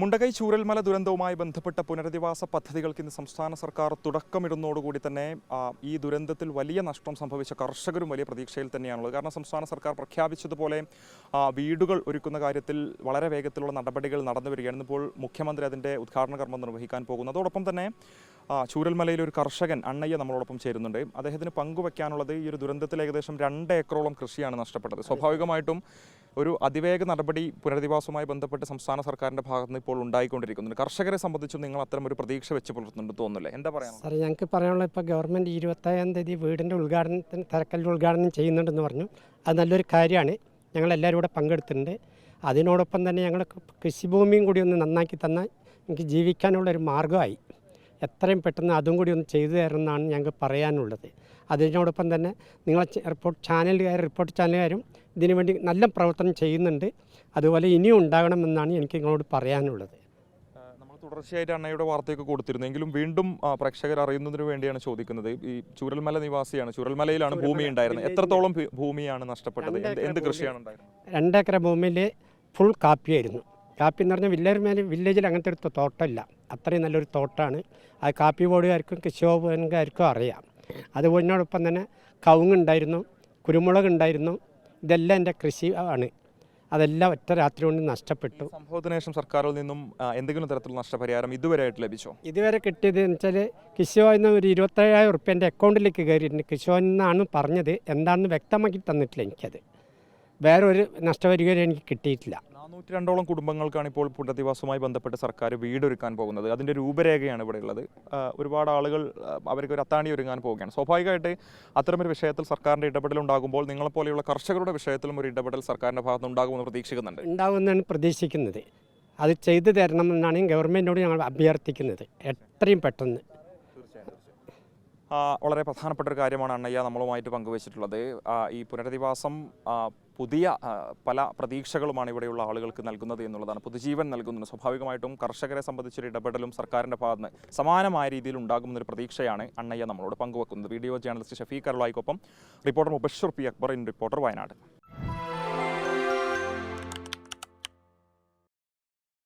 മുണ്ടകൈ ചൂരൽമല ദുരന്തവുമായി ബന്ധപ്പെട്ട പുനരധിവാസ പദ്ധതികൾക്ക് ഇന്ന് സംസ്ഥാന സർക്കാർ തുടക്കമിടുന്നതോടുകൂടി തന്നെ ഈ ദുരന്തത്തിൽ വലിയ നഷ്ടം സംഭവിച്ച കർഷകരും വലിയ പ്രതീക്ഷയിൽ തന്നെയാണുള്ളത്. കാരണം സംസ്ഥാന സർക്കാർ പ്രഖ്യാപിച്ചതുപോലെ വീടുകൾ ഒരുക്കുന്ന കാര്യത്തിൽ വളരെ വേഗത്തിലുള്ള നടപടികൾ നടന്നു വരികയാണ്. ഇന്നിപ്പോൾ മുഖ്യമന്ത്രി അതിന്റെ ഉദ്ഘാടന കർമ്മം നിർവഹിക്കാൻ പോകുന്നു. അതോടൊപ്പം തന്നെ ചൂരൽമലയിൽ ഒരു കർഷകൻ അണ്ണയ്യ നമ്മളോടൊപ്പം ചേരുന്നുണ്ട്. അദ്ദേഹത്തിന് പങ്കുവെക്കാനുള്ളത് ഈ ഒരു ദുരന്തത്തിൽ ഏകദേശം രണ്ട് ഏക്കറോളം കൃഷിയാണ് നഷ്ടപ്പെട്ടത്. സ്വാഭാവികമായിട്ടും ഒരു അതിവേഗ നടപടി പുനരധിവാസവുമായി ബന്ധപ്പെട്ട് സംസ്ഥാന സർക്കാരിന്റെ ഭാഗത്ത് നിന്ന് ഇപ്പോൾ ഉണ്ടായിക്കൊണ്ടിരിക്കുന്നുണ്ട്. കർഷകരെ സംബന്ധിച്ചും നിങ്ങൾ അത്തരം ഒരു പ്രതീക്ഷ വെച്ച് പുലർത്തുന്നുണ്ട് തോന്നുന്നില്ലേ? എന്താ പറയാ സാറേ ഞങ്ങൾക്ക് പറയാനുള്ള ഇപ്പോൾ ഗവൺമെന്റ് ഇരുപത്തേഴാം തീയതി വീടിന്റെ ഉദ്ഘാടനത്തിന് തറക്കല്ല് ഉദ്ഘാടനം ചെയ്യുന്നുണ്ടെന്ന് പറഞ്ഞു. അത് നല്ലൊരു കാര്യമാണ്. ഞങ്ങൾ എല്ലാവരും കൂടെ പങ്കെടുത്തിട്ടുണ്ട്. അതിനോടൊപ്പം തന്നെ ഞങ്ങൾ കൃഷിഭൂമിയും കൂടി ഒന്ന് നന്നാക്കി തന്നാൽ എനിക്ക് ജീവിക്കാനുള്ളൊരു മാർഗമായി. എത്രയും പെട്ടെന്ന് അതും കൂടി ഒന്ന് ചെയ്തു തരണമെന്നാണ് ഞങ്ങൾക്ക് പറയാനുള്ളത്. അതിനോടൊപ്പം തന്നെ നിങ്ങളെ റിപ്പോർട്ട് ചാനലുകാർ റിപ്പോർട്ട് ചാനലുകാരും ഇതിനു വേണ്ടി നല്ല പ്രവർത്തനം ചെയ്യുന്നുണ്ട്. അതുപോലെ ഇനിയും ഉണ്ടാകണമെന്നാണ് എനിക്ക് നിങ്ങളോട് പറയാനുള്ളത്. നമ്മൾ തുടർച്ചയായിട്ട് അണ്ണയുടെ വാർത്തയൊക്കെ കൊടുത്തിരുന്നു. എങ്കിലും വീണ്ടും പ്രേക്ഷകർ അറിയുന്നതിന് വേണ്ടിയാണ് ചോദിക്കുന്നത്. ഈ ചുരൽമല നിവാസിയാണ്. ചുരൽമലയിലാണ് ഭൂമി ഉണ്ടായിരുന്നത്. എത്രത്തോളം ഭൂമിയാണ് നഷ്ടപ്പെട്ടത്? എന്ത് കൃഷിയാണ് ഉണ്ടായിരുന്നത്? രണ്ടേക്കർ ഭൂമിയിൽ ഫുൾ കാപ്പിയായിരുന്നു. കാപ്പി എന്ന് പറഞ്ഞാൽ വില്ലേജ് മേലെ വില്ലേജിൽ അങ്ങനത്തെ ഒരു തോട്ടമില്ല. അത്രയും നല്ലൊരു തോട്ടമാണ് അത് കാപ്പി ബോർഡുകാർക്കും കൃഷിഭവൻകാർക്കും അറിയാം. അതുപോലിനോടൊപ്പം തന്നെ കവുങ്ങുണ്ടായിരുന്നു കുരുമുളക് ഉണ്ടായിരുന്നു ഇതെല്ലാം എന്റെ കൃഷി ആണ്. അതെല്ലാം ഒറ്റ രാത്രി കൊണ്ട് നഷ്ടപ്പെട്ടു. സംഭവത്തിന് ശേഷം സർക്കാരിൽ നിന്നും എന്തെങ്കിലും തരത്തിലുള്ള നഷ്ടപരിഹാരം ഇതുവരെ ആയിട്ട് ലഭിച്ചോ? ഇതുവരെ കിട്ടിയത് എന്ന് വെച്ചാൽ കൃഷിഭവനിൽ നിന്ന് ഒരു ഇരുപത്തേഴായിരം ഉറുപ്പ്യ എന്റെ അക്കൗണ്ടിലേക്ക് കയറിയിട്ടുണ്ട്. കൃഷിഭവനിൽ നിന്നാണ് പറഞ്ഞത്. എന്താണെന്ന് വ്യക്തമാക്കി തന്നിട്ടില്ല എനിക്കത്. വേറെ ഒരു നഷ്ടപരിഹാരം എനിക്ക് കിട്ടിയിട്ടില്ല. നാനൂറ്റി രണ്ടോളം കുടുംബങ്ങൾക്കാണ് ഇപ്പോൾ പുനരധിവാസവുമായി ബന്ധപ്പെട്ട് സർക്കാർ വീടൊരുക്കാൻ പോകുന്നത്. അതിന്റെ രൂപരേഖയാണ് ഇവിടെ ഉള്ളത്. ഒരുപാട് ആളുകൾ അവർക്ക് ഒരു അത്താണി ഒരുങ്ങാൻ പോവുകയാണ്. സ്വാഭാവികമായിട്ട് അത്തരമൊരു വിഷയത്തിൽ സർക്കാരിന്റെ ഇടപെടൽ ഉണ്ടാകുമ്പോൾ നിങ്ങളെപ്പോലെയുള്ള കർഷകരുടെ വിഷയത്തിലും ഒരു ഇടപെടൽ സർക്കാരിന്റെ ഭാഗത്ത് ഉണ്ടാകുമെന്ന് പ്രതീക്ഷിക്കുന്നുണ്ട്. ഉണ്ടാകുമെന്നാണ് പ്രതീക്ഷിക്കുന്നത്. അത് ചെയ്തു തരണമെന്നാണ് ഗവൺമെന്റിനോട് ഞങ്ങൾ അഭ്യർത്ഥിക്കുന്നത്. എത്രയും പെട്ടെന്ന് വളരെ പ്രധാനപ്പെട്ട ഒരു കാര്യമാണ് അണ്ണയ്യ നമ്മളുമായിട്ട് പങ്കുവച്ചിട്ടുള്ളത്. ഈ പുനരധിവാസം പുതിയ പല പ്രതീക്ഷകളുമാണ് ഇവിടെയുള്ള ആളുകൾക്ക് നൽകുന്നത് എന്നുള്ളതാണ്. പുതുജീവൻ നൽകുന്നത് സ്വാഭാവികമായിട്ടും കർഷകരെ സംബന്ധിച്ചൊരു ഇടപെടലും സർക്കാരിന്റെ ഭാഗത്ത് നിന്ന് സമാനമായ രീതിയിൽ ഉണ്ടാകുമെന്നൊരു പ്രതീക്ഷയാണ് അണ്ണയ്യ നമ്മളോട് പങ്കുവെക്കുന്നത്. Video journalist Shafeeq അറുളായിക്കൊപ്പം reporter Mubashir P. Akbar in reporter Wayanad.